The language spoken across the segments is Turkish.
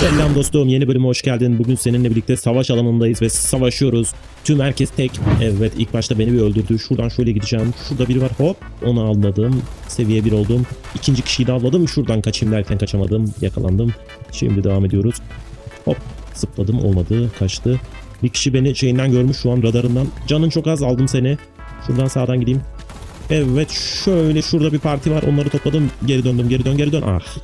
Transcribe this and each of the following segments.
Selam dostum yeni bölüme hoş geldin. Bugün seninle birlikte savaş alanındayız ve savaşıyoruz. Tüm herkes tek. Evet ilk başta beni bir öldürdü. Şuradan şöyle gideceğim. Şurada biri var hop. Onu almadım. Seviye 1 oldum. İkinci kişiyi de avladım. Şuradan kaçayım derken kaçamadım. Yakalandım. Şimdi devam ediyoruz. Hop zıpladım olmadı. Kaçtı. Bir kişi beni şeyinden görmüş şu an radarından. Canın çok az aldım seni. Şuradan sağdan gideyim. Evet şöyle şurada bir parti var. Onları topladım. Geri döndüm. Geri dön geri dön. Ah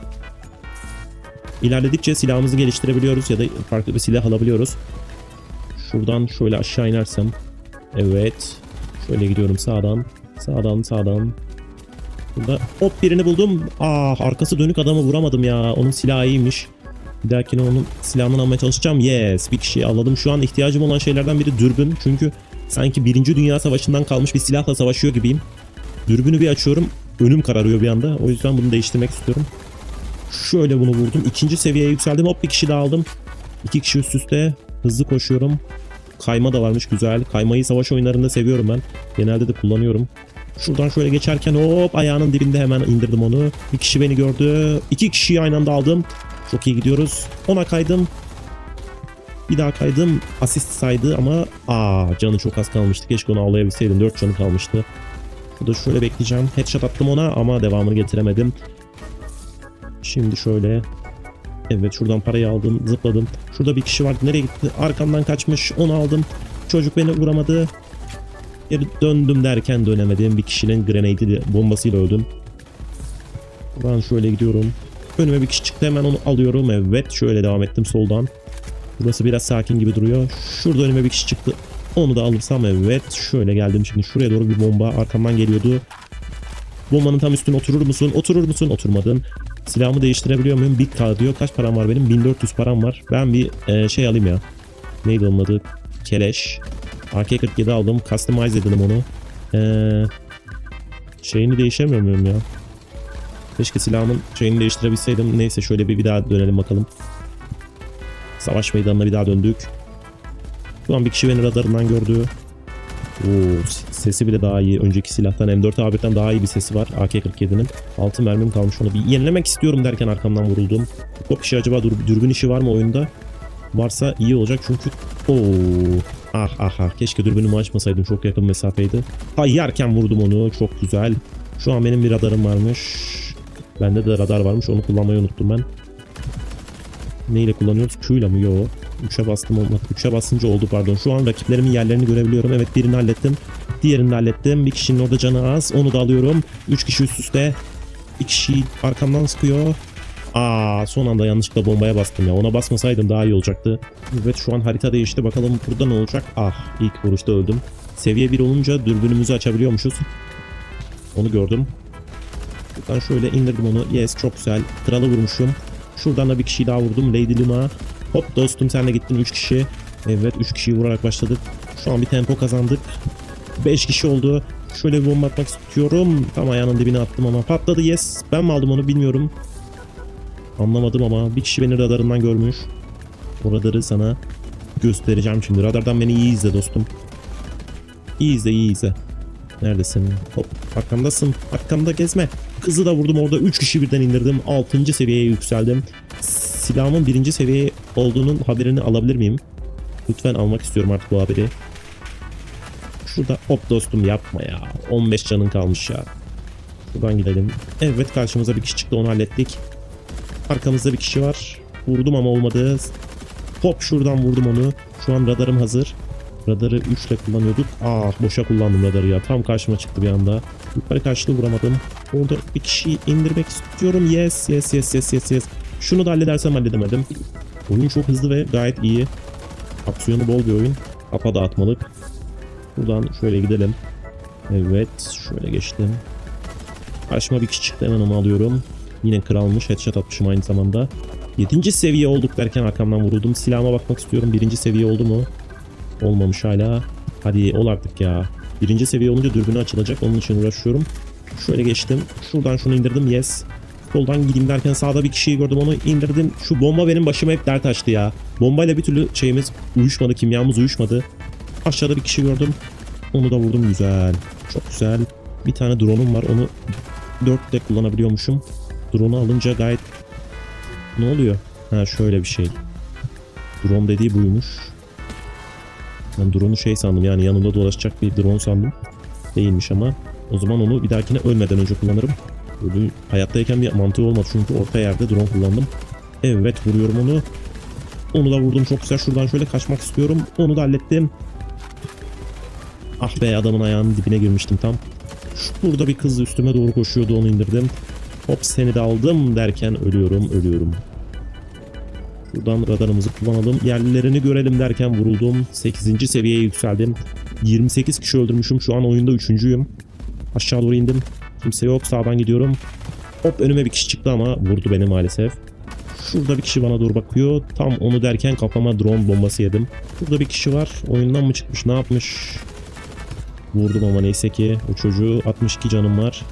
İlerledikçe silahımızı geliştirebiliyoruz ya da farklı bir silah alabiliyoruz. Şuradan şöyle aşağı inersem. Evet. Şöyle gidiyorum sağdan. Sağdan sağdan. Burada hop birini buldum. Ah arkası dönük adamı vuramadım ya. Onun silahı iyiymiş. Bir dahakine onun silahını almaya çalışacağım. Yes bir kişiyi avladım. Şu an ihtiyacım olan şeylerden biri dürbün. Çünkü sanki Birinci Dünya Savaşı'ndan kalmış bir silahla savaşıyor gibiyim. Dürbünü bir açıyorum. Önüm kararıyor bir anda. O yüzden bunu değiştirmek istiyorum. Şöyle bunu vurdum. İkinci seviyeye yükseldim. Hop bir kişi daha aldım. İki kişi üst üste. Hızlı koşuyorum. Kayma da varmış güzel. Kaymayı savaş oyunlarında seviyorum ben. Genelde de kullanıyorum. Şuradan şöyle geçerken hop ayağının dibinde hemen indirdim onu. Bir kişi beni gördü. İki kişiyi aynı anda aldım. Çok iyi gidiyoruz. Ona kaydım. Bir daha kaydım. Asist saydı ama aa canı çok az kalmıştı. Keşke onu avlayabilseydim. 4 canı kalmıştı. Burada şöyle bekleyeceğim. Headshot attım ona ama devamını getiremedim. Şimdi şöyle. Evet şuradan parayı aldım zıpladım. Şurada bir kişi vardı nereye gitti? Arkamdan kaçmış onu aldım. Çocuk beni vuramadı. Geri döndüm derken dönemedim. Bir kişinin grenade bombasıyla öldüm. Ben şöyle gidiyorum. Önüme bir kişi çıktı hemen onu alıyorum. Evet şöyle devam ettim soldan. Burası biraz sakin gibi duruyor. Şurada önüme bir kişi çıktı. Onu da alırsam evet. Şöyle geldim şimdi şuraya doğru bir bomba arkamdan geliyordu. Bombanın tam üstüne oturur musun? Oturur musun? Oturmadın. Silahımı değiştirebiliyor muyum? Bir K diyor. Kaç param var benim? 1400 param var. Ben bir e, şey alayım ya. Neydi onun adı? Keleş. AK-47 aldım. Customize edelim onu. Ee, şeyini değişemiyor muyum ya? Keşke silahımın şeyini değiştirebilseydim. Neyse şöyle bir, bir daha dönelim bakalım. Savaş meydanına bir daha döndük. Şu an bir kişi beni radarından gördü. Oo, sesi bile daha iyi. Önceki silahtan M4A1'den daha iyi bir sesi var. AK-47'nin. Altı mermim kalmış onu bir yenilemek istiyorum derken arkamdan vuruldum. O kişi acaba dur, dürbün işi var mı oyunda? Varsa iyi olacak çünkü Oo. Ah ah ah keşke dürbünümü açmasaydım çok yakın mesafeydi. Ha yerken vurdum onu çok güzel. Şu an benim bir radarım varmış. Bende de radar varmış onu kullanmayı unuttum ben. Neyle kullanıyoruz? Q ile mi? Yo. 3'e bastım olmadı. 3'e basınca oldu pardon. Şu an rakiplerimin yerlerini görebiliyorum. Evet birini hallettim. Diğerini hallettim. Bir kişinin orada canı az. Onu da alıyorum. 3 kişi üst üste. Bir kişi arkamdan sıkıyor. Aa son anda yanlışlıkla bombaya bastım ya. Ona basmasaydım daha iyi olacaktı. Evet şu an harita değişti. Bakalım burada ne olacak? Ah ilk vuruşta öldüm. Seviye 1 olunca dürbünümüzü açabiliyormuşuz. Onu gördüm. Buradan şöyle indirdim onu. Yes çok güzel. Kralı vurmuşum. Şuradan da bir kişiyi daha vurdum. Lady Luna. Hop dostum sen de gittin 3 kişi. Evet 3 kişiyi vurarak başladık. Şu an bir tempo kazandık. 5 kişi oldu. Şöyle bir bomba atmak istiyorum. Tam ayağının dibine attım ama patladı. Yes. Ben mi aldım onu bilmiyorum. Anlamadım ama bir kişi beni radarından görmüş. O radarı sana göstereceğim şimdi. Radardan beni iyi izle dostum. İyi izle iyi izle. Neredesin? Hop arkamdasın. Arkamda gezme. Kızı da vurdum orada. 3 kişi birden indirdim. 6. seviyeye yükseldim. Silahımın birinci seviye olduğunun haberini alabilir miyim? Lütfen almak istiyorum artık bu haberi. Şurada hop dostum yapma ya. 15 canın kalmış ya. Buradan gidelim. Evet karşımıza bir kişi çıktı onu hallettik. Arkamızda bir kişi var. Vurdum ama olmadı. Hop şuradan vurdum onu. Şu an radarım hazır. Radarı 3 ile kullanıyorduk. Aa boşa kullandım radarı ya. Tam karşıma çıktı bir anda. Yukarı karşılığı vuramadım. Orada bir kişiyi indirmek istiyorum. Yes yes yes yes yes yes. Şunu da halledersem halledemedim. Oyun çok hızlı ve gayet iyi. Aksiyonu bol bir oyun. Kafa dağıtmalık. Buradan şöyle gidelim. Evet şöyle geçtim. Karşıma bir kişi çıktı hemen onu alıyorum. Yine kralmış headshot atmışım aynı zamanda. 7. seviye olduk derken arkamdan vuruldum. Silahıma bakmak istiyorum. Birinci seviye oldu mu? Olmamış hala. Hadi ol artık ya. Birinci seviye olunca dürbünü açılacak. Onun için uğraşıyorum. Şöyle geçtim. Şuradan şunu indirdim. Yes. Soldan gideyim derken sağda bir kişiyi gördüm. Onu indirdim. Şu bomba benim başıma hep dert açtı ya. Bombayla bir türlü şeyimiz uyuşmadı. Kimyamız uyuşmadı. Aşağıda bir kişi gördüm. Onu da vurdum. Güzel. Çok güzel. Bir tane drone'um var. Onu 4 de kullanabiliyormuşum. Drone'u alınca gayet... Ne oluyor? Ha şöyle bir şey. Drone dediği buymuş. Ben drone'u şey sandım yani yanımda dolaşacak bir drone sandım. Değilmiş ama. O zaman onu bir dahakine ölmeden önce kullanırım. Böyle hayattayken bir mantığı olmadı çünkü orta yerde drone kullandım. Evet vuruyorum onu. Onu da vurdum çok güzel. Şuradan şöyle kaçmak istiyorum. Onu da hallettim. Ah be adamın ayağının dibine girmiştim tam. Burada bir kız üstüme doğru koşuyordu onu indirdim. Hop seni de aldım derken ölüyorum ölüyorum. Buradan radarımızı kullanalım. Yerlilerini görelim derken vuruldum. 8. seviyeye yükseldim. 28 kişi öldürmüşüm. Şu an oyunda 3.'üyüm. Aşağı doğru indim. Kimse yok. Sağdan gidiyorum. Hop önüme bir kişi çıktı ama vurdu beni maalesef. Şurada bir kişi bana doğru bakıyor. Tam onu derken kafama drone bombası yedim. Burada bir kişi var. Oyundan mı çıkmış? Ne yapmış? Vurdum ama neyse ki. O çocuğu 62 canım var.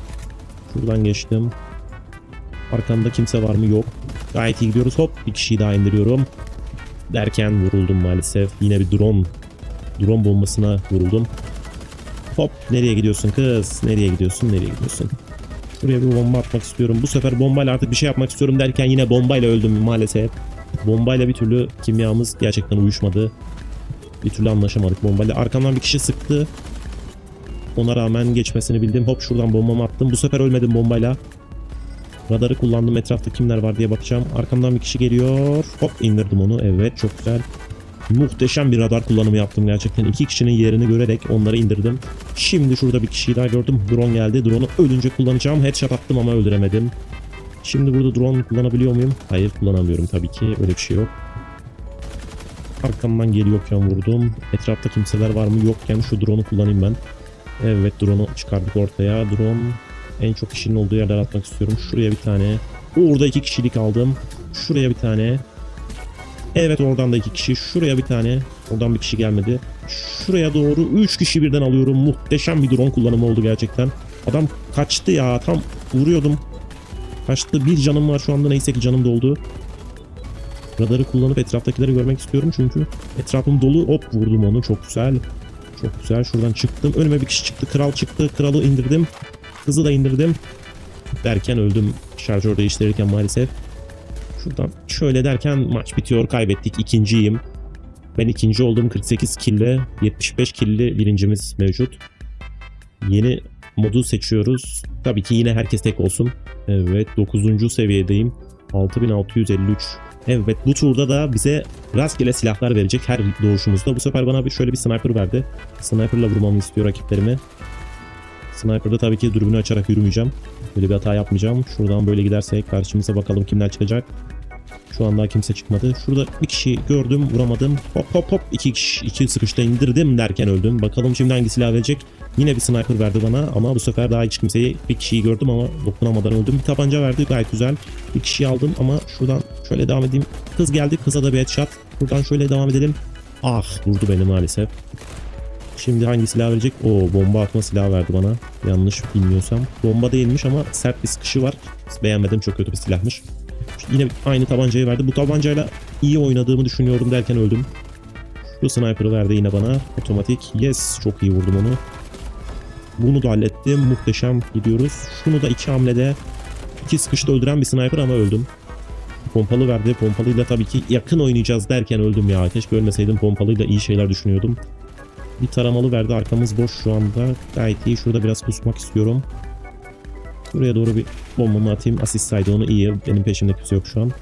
Şuradan geçtim. Arkamda kimse var mı? Yok. Gayet iyi gidiyoruz. Hop bir kişiyi daha indiriyorum. Derken vuruldum maalesef. Yine bir drone. Drone bombasına vuruldum. Hop nereye gidiyorsun kız? Nereye gidiyorsun? Nereye gidiyorsun? Buraya bir bomba atmak istiyorum. Bu sefer bombayla artık bir şey yapmak istiyorum derken yine bombayla öldüm maalesef. Bombayla bir türlü kimyamız gerçekten uyuşmadı. Bir türlü anlaşamadık bombayla. Arkamdan bir kişi sıktı. Ona rağmen geçmesini bildim. Hop şuradan bombamı attım. Bu sefer ölmedim bombayla. Radarı kullandım. Etrafta kimler var diye bakacağım. Arkamdan bir kişi geliyor. Hop indirdim onu. Evet çok güzel. Muhteşem bir radar kullanımı yaptım gerçekten. İki kişinin yerini görerek onları indirdim. Şimdi şurada bir kişiyi daha gördüm. Drone geldi. Drone'u ölünce kullanacağım. Headshot attım ama öldüremedim. Şimdi burada drone kullanabiliyor muyum? Hayır kullanamıyorum tabii ki. Öyle bir şey yok. Arkamdan geliyorken vurdum. Etrafta kimseler var mı? Yokken şu drone'u kullanayım ben. Evet drone'u çıkardık ortaya. Drone en çok kişinin olduğu yerden atmak istiyorum. Şuraya bir tane. Orada iki kişilik aldım. Şuraya bir tane. Evet oradan da iki kişi. Şuraya bir tane. Oradan bir kişi gelmedi. Şuraya doğru üç kişi birden alıyorum. Muhteşem bir drone kullanımı oldu gerçekten. Adam kaçtı ya. Tam vuruyordum. Kaçtı. Bir canım var şu anda. Neyse ki canım doldu. Radarı kullanıp etraftakileri görmek istiyorum çünkü etrafım dolu. Hop vurdum onu. Çok güzel. Çok güzel. Şuradan çıktım. Önüme bir kişi çıktı. Kral çıktı. Kralı indirdim. Kızı da indirdim. Derken öldüm. Şarjör değiştirirken maalesef. Şuradan şöyle derken maç bitiyor. Kaybettik. İkinciyim. Ben ikinci oldum. 48 kille. 75 killi birincimiz mevcut. Yeni modu seçiyoruz. Tabii ki yine herkes tek olsun. Evet 9. seviyedeyim. 6653. Evet bu turda da bize rastgele silahlar verecek her doğuşumuzda. Bu sefer bana bir şöyle bir sniper verdi. Sniper'la vurmamı istiyor rakiplerimi. Sniper'da tabii ki dürbünü açarak yürümeyeceğim. Böyle bir hata yapmayacağım. Şuradan böyle gidersek karşımıza bakalım kimler çıkacak. Şu anda kimse çıkmadı. Şurada bir kişi gördüm vuramadım. Hop hop hop iki kişi iki sıkışta indirdim derken öldüm. Bakalım şimdi hangi silah verecek. Yine bir sniper verdi bana ama bu sefer daha hiç kimseyi bir kişiyi gördüm ama dokunamadan öldüm. Bir tabanca verdi gayet güzel. Bir kişiyi aldım ama şuradan şöyle devam edeyim. Kız geldi kıza da bir headshot. Buradan şöyle devam edelim. Ah vurdu beni maalesef. Şimdi hangi silah verecek? O bomba atma silahı verdi bana. Yanlış bilmiyorsam. Bomba değilmiş ama sert bir sıkışı var. Beğenmedim çok kötü bir silahmış. Yine aynı tabancayı verdi. Bu tabancayla iyi oynadığımı düşünüyorum derken öldüm. Bu sniper'ı verdi yine bana. Otomatik. Yes. Çok iyi vurdum onu. Bunu da hallettim. Muhteşem gidiyoruz. Şunu da iki hamlede iki sıkışta öldüren bir sniper ama öldüm. Pompalı verdi. Pompalıyla tabii ki yakın oynayacağız derken öldüm ya. Keşke ölmeseydim. Pompalıyla iyi şeyler düşünüyordum. Bir taramalı verdi. Arkamız boş şu anda. Gayet iyi. Şurada biraz kusmak istiyorum. Buraya doğru bir bombamı atayım. Asist saydı onu iyi. Benim peşimde kimse yok şu an.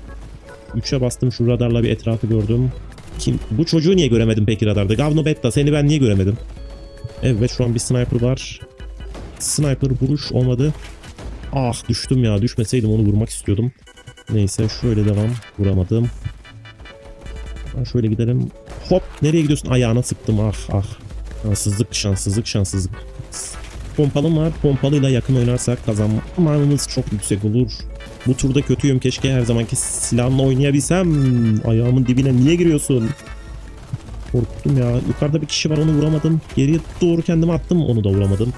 3'e bastım. Şu radarla bir etrafı gördüm. Kim? Bu çocuğu niye göremedim peki radarda? Gavno Betta seni ben niye göremedim? Evet şu an bir sniper var. Sniper vuruş olmadı. Ah düştüm ya. Düşmeseydim onu vurmak istiyordum. Neyse şöyle devam. Vuramadım. Ha, Şöyle gidelim. Hop nereye gidiyorsun? Ayağına sıktım ah ah. Şanssızlık şanssızlık şanssızlık. Pompalım var. Pompalıyla yakın oynarsak kazanmamız çok yüksek olur. Bu turda kötüyüm. Keşke her zamanki silahımla oynayabilsem. Ayağımın dibine niye giriyorsun? Korktum ya. Yukarıda bir kişi var onu vuramadım. Geriye doğru kendimi attım onu da vuramadım.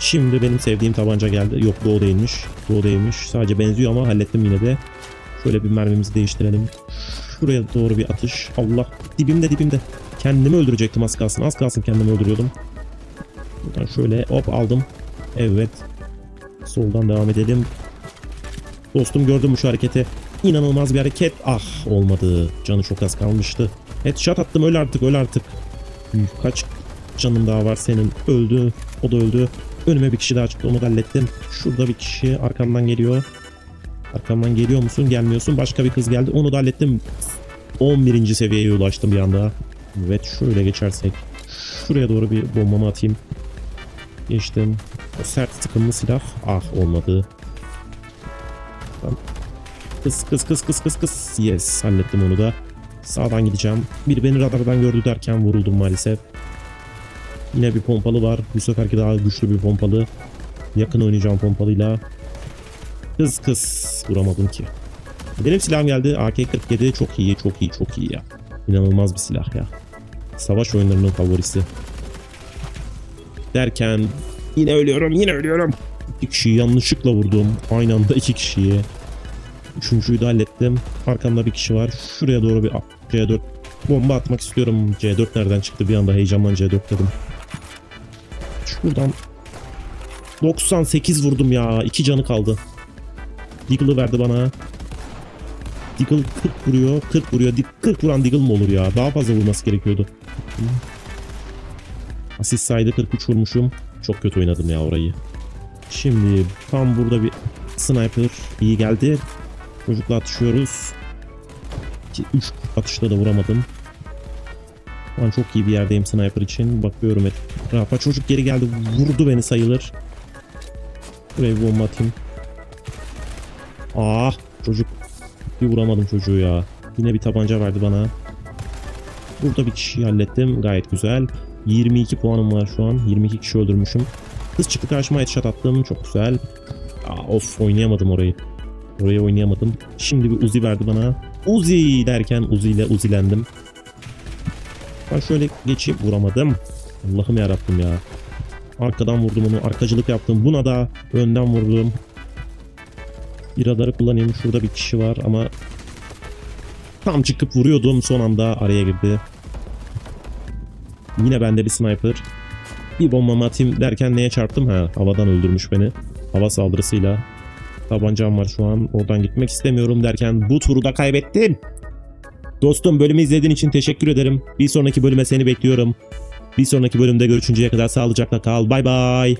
Şimdi benim sevdiğim tabanca geldi. Yok bu o değilmiş. Bu o değilmiş. Sadece benziyor ama hallettim yine de. Şöyle bir mermimizi değiştirelim. Şuraya doğru bir atış. Allah dibimde dibimde. Kendimi öldürecektim az kalsın. Az kalsın kendimi öldürüyordum. Buradan şöyle hop aldım. Evet. Soldan devam edelim. Dostum gördün mü şu hareketi? İnanılmaz bir hareket. Ah olmadı. Canı çok az kalmıştı. Headshot attım öl artık öl artık. Kaç canın daha var senin? Öldü. O da öldü. Önüme bir kişi daha çıktı onu da hallettim. Şurada bir kişi arkamdan geliyor. Arkamdan geliyor musun? Gelmiyorsun. Başka bir kız geldi. Onu da hallettim. 11. seviyeye ulaştım bir anda. Evet şöyle geçersek. Şuraya doğru bir bombamı atayım. Geçtim. O sert tıkımlı silah. Ah olmadı. Tamam. Kız kız kız kız kız kız. Yes hallettim onu da. Sağdan gideceğim. Bir beni radardan gördü derken vuruldum maalesef. Yine bir pompalı var. Bu seferki daha güçlü bir pompalı. Yakın oynayacağım pompalıyla. Kız kız. Vuramadım ki. Benim silahım geldi. AK-47 çok iyi, çok iyi, çok iyi ya. İnanılmaz bir silah ya. Savaş oyunlarının favorisi. Derken yine ölüyorum, yine ölüyorum. İki kişiyi yanlışlıkla vurdum. Aynı anda iki kişiyi. Üçüncüyü de hallettim. Arkamda bir kişi var. Şuraya doğru bir C4 bomba atmak istiyorum. C4 nereden çıktı bir anda heyecandan C4 dedim. Şuradan 98 vurdum ya. İki canı kaldı. Deagle'ı verdi bana. Deagle 40 vuruyor. 40 vuruyor. Di- 40 vuran Deagle mı olur ya? Daha fazla vurması gerekiyordu. Asist saydı 43 vurmuşum. Çok kötü oynadım ya orayı. Şimdi tam burada bir sniper iyi geldi. Çocukla atışıyoruz. 3 atışta da vuramadım. An çok iyi bir yerdeyim sniper için. Bakıyorum etrafa. Çocuk geri geldi. Vurdu beni sayılır. Buraya bomba atayım. Ah çocuk. Bir vuramadım çocuğu ya. Yine bir tabanca verdi bana. Burada bir kişiyi hallettim. Gayet güzel. 22 puanım var şu an. 22 kişi öldürmüşüm. Kız çıktı karşıma headshot attım. Çok güzel. Aa, of oynayamadım orayı. Oraya oynayamadım. Şimdi bir Uzi verdi bana. Uzi derken Uzi ile Uzilendim. Ben şöyle geçeyim. Vuramadım. Allah'ım yarabbim ya. Arkadan vurdum onu. Arkacılık yaptım. Buna da önden vurdum. Bir radarı kullanayım. Şurada bir kişi var ama tam çıkıp vuruyordum. Son anda araya girdi. Yine bende bir sniper. Bir bombamı atayım derken neye çarptım? Ha, havadan öldürmüş beni. Hava saldırısıyla. Tabancam var şu an. Oradan gitmek istemiyorum derken bu turu da kaybettim. Dostum bölümü izlediğin için teşekkür ederim. Bir sonraki bölüme seni bekliyorum. Bir sonraki bölümde görüşünceye kadar sağlıcakla kal. Bay bay.